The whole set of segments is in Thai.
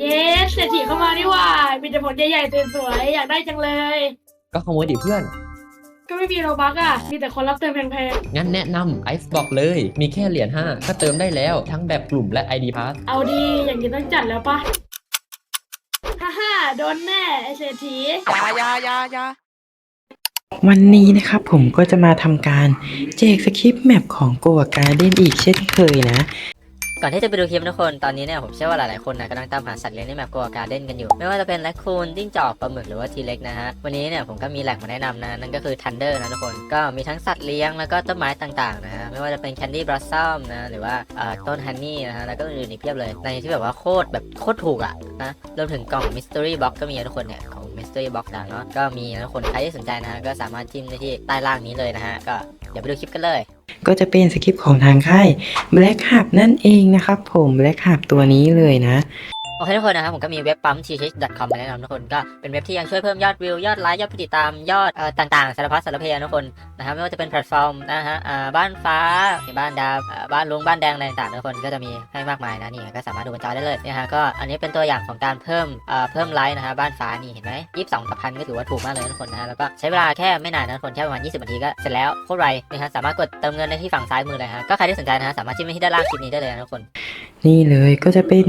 เย้เศรษฐีเข้ามานี่หว่ามีแต่ผลใหญ่ๆสวยๆอยากได้จังเลย ก็ขโมยดิเพื่อน ก็ไม่มีโรบักอะ มีแต่คนรับเติมแพงงั้นแนะนำไอซ์บอกเลย มีแค่เหรียญ5ก็เติมได้แล้วทั้งแบบกลุ่มและ ID Pass ๆเอาดีอย่างนี้ต้องจัดแล้วปะฮ่าฮ่าโดนแน่ไอเศรษฐีอยาอยาอยาอยาวันนี้นะครับผมก็จะมาทำการแจกสคริปต์แมปของโก a การ์เด้นอีกเช่นเคยนะ ก่อนที่จะไปดูคลิปนะทุกคน ตอนนี้เนี่ยผมเชื่อว่าหลายๆคนนะกำลังตามหาสัตว์เลี้ยงในแมปกัวการ์เด้นกันอยู่ ไม่ว่าจะเป็นแรคคูนจิ้งจอกปลาหมึกหรือว่าทีเล็กนะฮะ วันนี้เนี่ยผมก็มีแหล่งมาแนะนำนะ นั่นก็คือทันเดอร์นะทุกคน ก็มีทั้งสัตว์เลี้ยงแล้วก็ต้นไม้ต่างๆนะฮะ ไม่ว่าจะเป็นแคนดี้บลัซซัมนะ หรือว่าต้นฮันนี่นะฮะ แล้วก็อื่นๆอีกเพียบเลย ในที่แบบว่าโคตรแบบโคตรถูกอะนะ รวมถึงกล่องมิส t ต r y Box ก็มีทุกคนเนี่ยของ Mystery Box นะเนาะ ก็มีทุกคนใครที่สนใจนะก็สามารถจิ้มได้ที่ใต้ล่างนี้เลยนะฮะ ก็ เดี๋ยวไปดูคลิปกันเลย ก็จะเป็นสคริปต์ของทางค่าย Black Hub นั่นเองนะครับผม Black Hub ตัวนี้เลยนะ เคทุกคนนะครับผมก็มีเว็บปั๊ม t h com มาแนะนำทุกคนก็เป็นเว็บที่ยังช่วยเพิ่มยอดวิวยอดไลค์ยอดผู้ติดตามยอดเอ่อต่างๆสารพัดสารเพนะทุกคนนะครับไม่ว่าจะเป็นแพลตฟอร์มนะฮะอ่าบ้านฟ้าบ้านดาวบ้านลุงบ้านแดงอะไรต่างๆทุกคนก็จะมีให้มากมายนะนี่ก็สามารถดูบนจอได้เลยนี่ยฮะก็อันนี้เป็นตัวอย่างของการเพิ่มเอ่อเพิ่มไลค์นะฮะบ้านฟ้านี่เห็นไหมยี่สิบสองกับพันก็ถือว่าถูกมากเลยนะทุกคนนะฮะแล้วก็ใช้เวลาแค่ไม่นานนะทุกคนแค่ประมาณ 20นาทีก็เสร็จแล้วโคตรไวนะฮะสามารถกดเติมเงินได้ที่ฝั่งซ้ายมือเลยฮะก็ใครที่สนใจนะฮะสามารถจิ้มไปที่ด้านล่างคลิปนี้ได้เลยนะทุกคน นี่เลยก็จะเป็น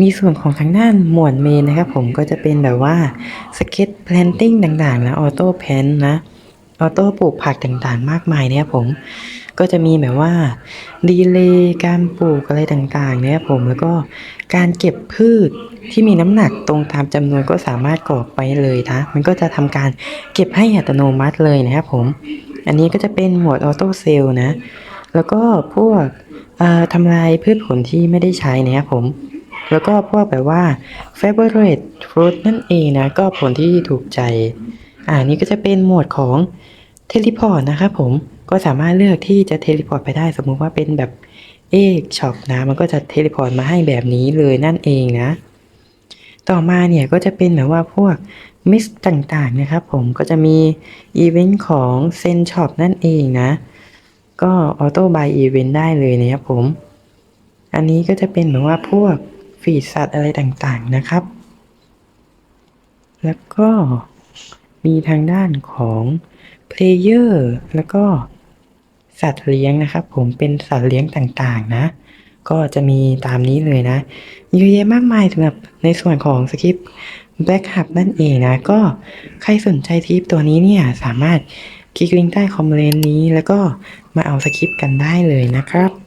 มีส่วนของทางด้านหมวดเมนนะครับผมก็จะเป็นแบบว่าสเก็ตแพลนติ้งต่างๆนะออโต้แพนนะออโต้ปลูกผักต่างๆ มากมายเนี่ยผมก็จะมีแบบว่าดีเลย์การปลูกอะไรต่างๆเนี่ยผมแล้วก็การเก็บพืชที่มีน้ำหนักตรงตามจำนวนก็สามารถกรอกไปเลยนะมันก็จะทำการเก็บให้อัตโนมัติเลยนะครับผม อันนี้ก็จะเป็นหมวดออโต้เซลนะ แล้วก็พวก ทำลายพืชผลที่ไม่ได้ใช้นะครับผม แล้วก็พวกแบบว่า favorite fruit นั่นเองนะ ก็ผลที่ถูกใจ อ่านี่ก็จะเป็นหมวดของเทเลพอร์ตนะครับผม ก็สามารถเลือกที่จะเทเลพอร์ตไปได้ สมมุติว่าเป็นแบบเอกช็อปนะ มันก็จะเทเลพอร์ตมาให้แบบนี้เลยนั่นเองนะ ต่อมาเนี่ยก็จะเป็นแบบว่าพวกมิสต่างๆนะครับผม ก็จะมีอีเวนต์ของเซนช็อปนั่นเองนะ ก็ออโต้บายอีเวนต์ได้เลยนะครับผม อันนี้ก็จะเป็นเหมือนว่าพวกฟีดสัตว์อะไรต่างๆนะครับ แล้วก็มีทางด้านของเพลเยอร์แล้วก็สัตว์เลี้ยงนะครับผมเป็นสัตว์เลี้ยงต่างๆนะ ก็จะมีตามนี้เลยนะเยอะแยะมากมายสำหรับในส่วนของสคริปต์ Black Hub นั่นเองนะ ก็ใครสนใจทริปตัวนี้เนี่ยสามารถ คลิกลิงก์ใต้คอมเมนต์นี้แล้วก็มาเอาสคริปต์กันได้เลยนะครับ